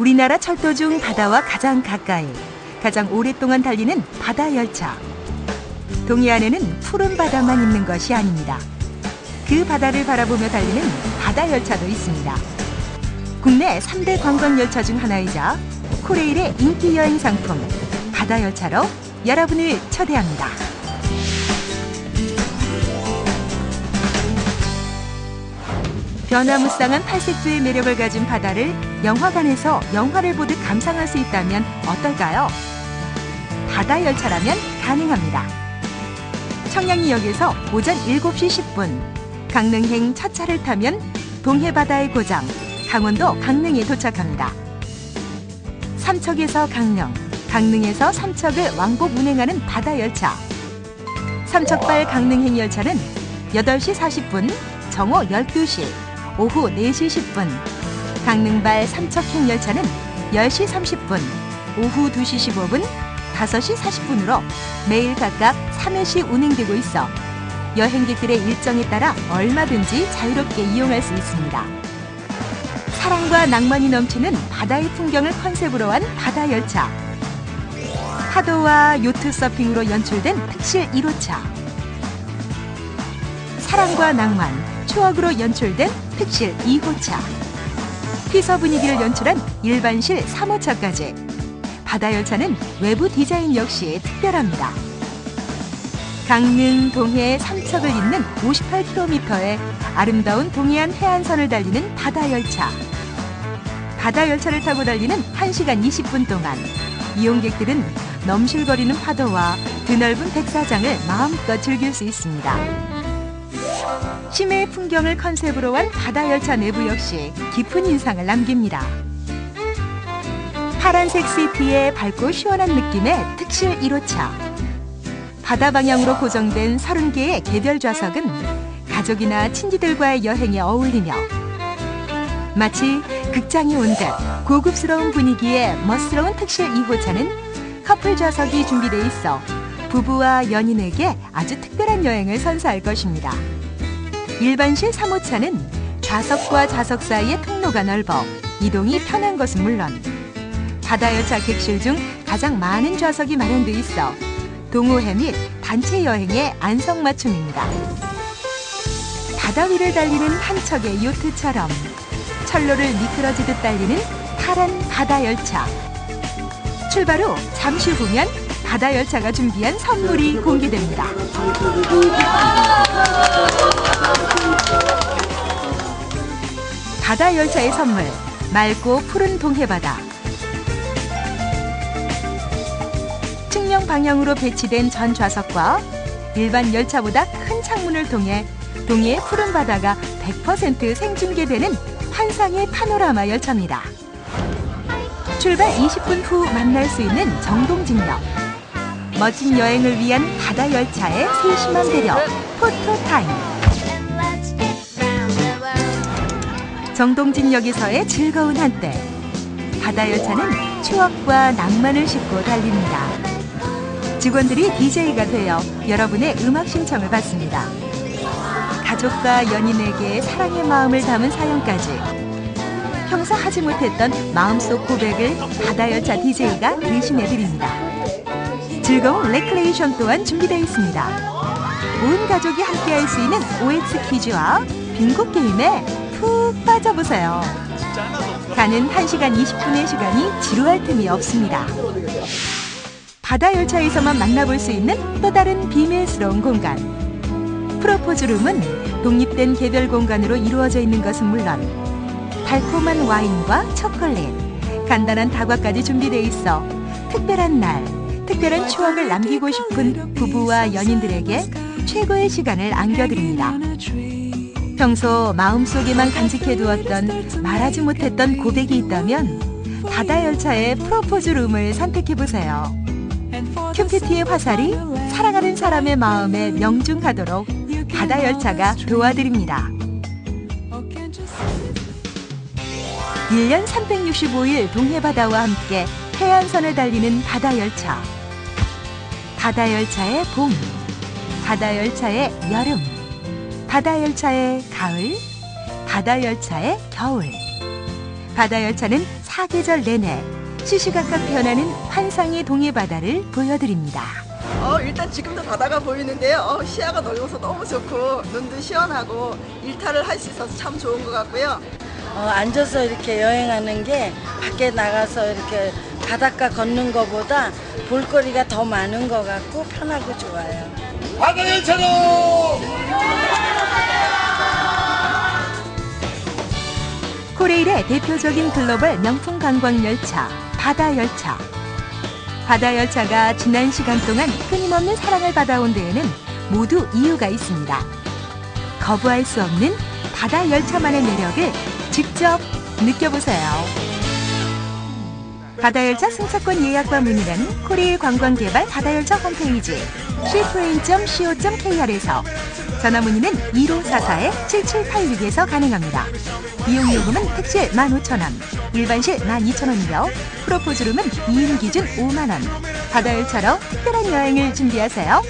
우리나라 철도 중 바다와 가장 가까이, 가장 오랫동안 달리는 바다 열차. 동해안에는 푸른 바다만 있는 것이 아닙니다. 그 바다를 바라보며 달리는 바다 열차도 있습니다. 국내 3대 관광 열차 중 하나이자 코레일의 인기 여행 상품 바다 열차로 여러분을 초대합니다. 변화무쌍한 팔색조의 매력을 가진 바다를 영화관에서 영화를 보듯 감상할 수 있다면 어떨까요? 바다 열차라면 가능합니다. 청량리역에서 오전 7시 10분 강릉행 첫 차를 타면 동해바다의 고장 강원도 강릉에 도착합니다. 삼척에서 강릉, 강릉에서 삼척을 왕복 운행하는 바다 열차. 삼척발 강릉행 열차는 8시 40분, 정오 12시, 오후 4시 10분. 강릉발 삼척행 열차는 10시 30분, 오후 2시 15분, 5시 40분으로 매일 각각 3회씩 운행되고 있어 여행객들의 일정에 따라 얼마든지 자유롭게 이용할 수 있습니다. 사랑과 낭만이 넘치는 바다의 풍경을 컨셉으로 한 바다 열차. 파도와 요트 서핑으로 연출된 특실 1호차. 사랑과 낭만, 추억으로 연출된 특실 2호차. 피서 분위기를 연출한 일반실 3호차까지. 바다 열차는 외부 디자인 역시 특별합니다. 강릉, 동해, 삼척을 잇는 58km의 아름다운 동해안 해안선을 달리는 바다 열차. 바다 열차를 타고 달리는 1시간 20분 동안 이용객들은 넘실거리는 파도와 드넓은 백사장을 마음껏 즐길 수 있습니다. 심해의 풍경을 컨셉으로 한 바다 열차 내부 역시 깊은 인상을 남깁니다. 파란색 시트에 밝고 시원한 느낌의 특실 1호차. 바다 방향으로 고정된 30개의 개별 좌석은 가족이나 친지들과의 여행에 어울리며 마치 극장에 온 듯 고급스러운 분위기의 멋스러운 특실 2호차는 커플 좌석이 준비돼 있어 부부와 연인에게 아주 특별한 여행을 선사할 것입니다. 일반실 3호차는 좌석과 좌석 사이의 통로가 넓어 이동이 편한 것은 물론 바다열차 객실 중 가장 많은 좌석이 마련돼 있어 동호회 및 단체 여행의 안성맞춤입니다. 바다 위를 달리는 한 척의 요트처럼 철로를 미끄러지듯 달리는 파란 바다 열차. 출발 후 잠시 후면 바다 열차가 준비한 선물이 공개됩니다. 바다 열차의 선물 맑고 푸른 동해바다. 측면 방향으로 배치된 전 좌석과 일반 열차보다 큰 창문을 통해 동해의 푸른 바다가 100% 생중계되는 환상의 파노라마 열차입니다. 출발 20분 후 만날 수 있는 정동진역. 멋진 여행을 위한 바다 열차의 세심한 배려, 포토타임. 정동진역에서의 즐거운 한때. 바다 열차는 추억과 낭만을 싣고 달립니다. 직원들이 DJ가 되어 여러분의 음악 신청을 받습니다. 가족과 연인에게 사랑의 마음을 담은 사연까지 평소 하지 못했던 마음속 고백을 바다열차 DJ가 대신해 드립니다. 즐거운 레크레이션 또한 준비되어 있습니다. 온 가족이 함께 할 수 있는 OX 퀴즈와 빙고 게임에 푹 빠져보세요. 가는 1시간 20분의 시간이 지루할 틈이 없습니다. 바다 열차에서만 만나볼 수 있는 또 다른 비밀스러운 공간. 프로포즈룸은 독립된 개별 공간으로 이루어져 있는 것은 물론 달콤한 와인과 초콜릿, 간단한 다과까지 준비되어 있어 특별한 날, 특별한 추억을 남기고 싶은 부부와 연인들에게 최고의 시간을 안겨드립니다. 평소 마음속에만 간직해두었던 말하지 못했던 고백이 있다면 바다 열차의 프로포즈 룸을 선택해보세요. 큐피티의 화살이 사랑하는 사람의 마음에 명중하도록 바다 열차가 도와드립니다. 1년 365일 동해바다와 함께 해안선을 달리는 바다 열차. 바다 열차의 봄, 바다 열차의 여름, 바다 열차의 가을, 바다 열차의 겨울. 바다 열차는 사계절 내내 시시각각 변하는 환상의 동해 바다를 보여드립니다. 어, 일단 지금도 바다가 보이는데요. 어, 시야가 넓어서 너무 좋고 눈도 시원하고 일탈을 할 수 있어서 참 좋은 것 같고요. 어, 앉아서 이렇게 여행하는 게 밖에 나가서 이렇게 바닷가 걷는 것보다 볼거리가 더 많은 것 같고 편하고 좋아요. 바다 열차로 코레일의 대표적인 글로벌 명품 관광 열차 바다 열차. 바다 열차가 지난 시간 동안 끊임없는 사랑을 받아온 데에는 모두 이유가 있습니다. 거부할 수 없는 바다 열차만의 매력을 직접 느껴보세요. 바다열차 승차권 예약과 문의는 코레일 관광개발 바다열차 홈페이지 cfa.co.kr에서 전화 문의는 1544-7786에서 가능합니다. 이용 요금은 택실 15,000원, 일반실 12,000원이며 프로포즈룸은 2인 기준 5만원. 바다열차로 특별한 여행을 준비하세요.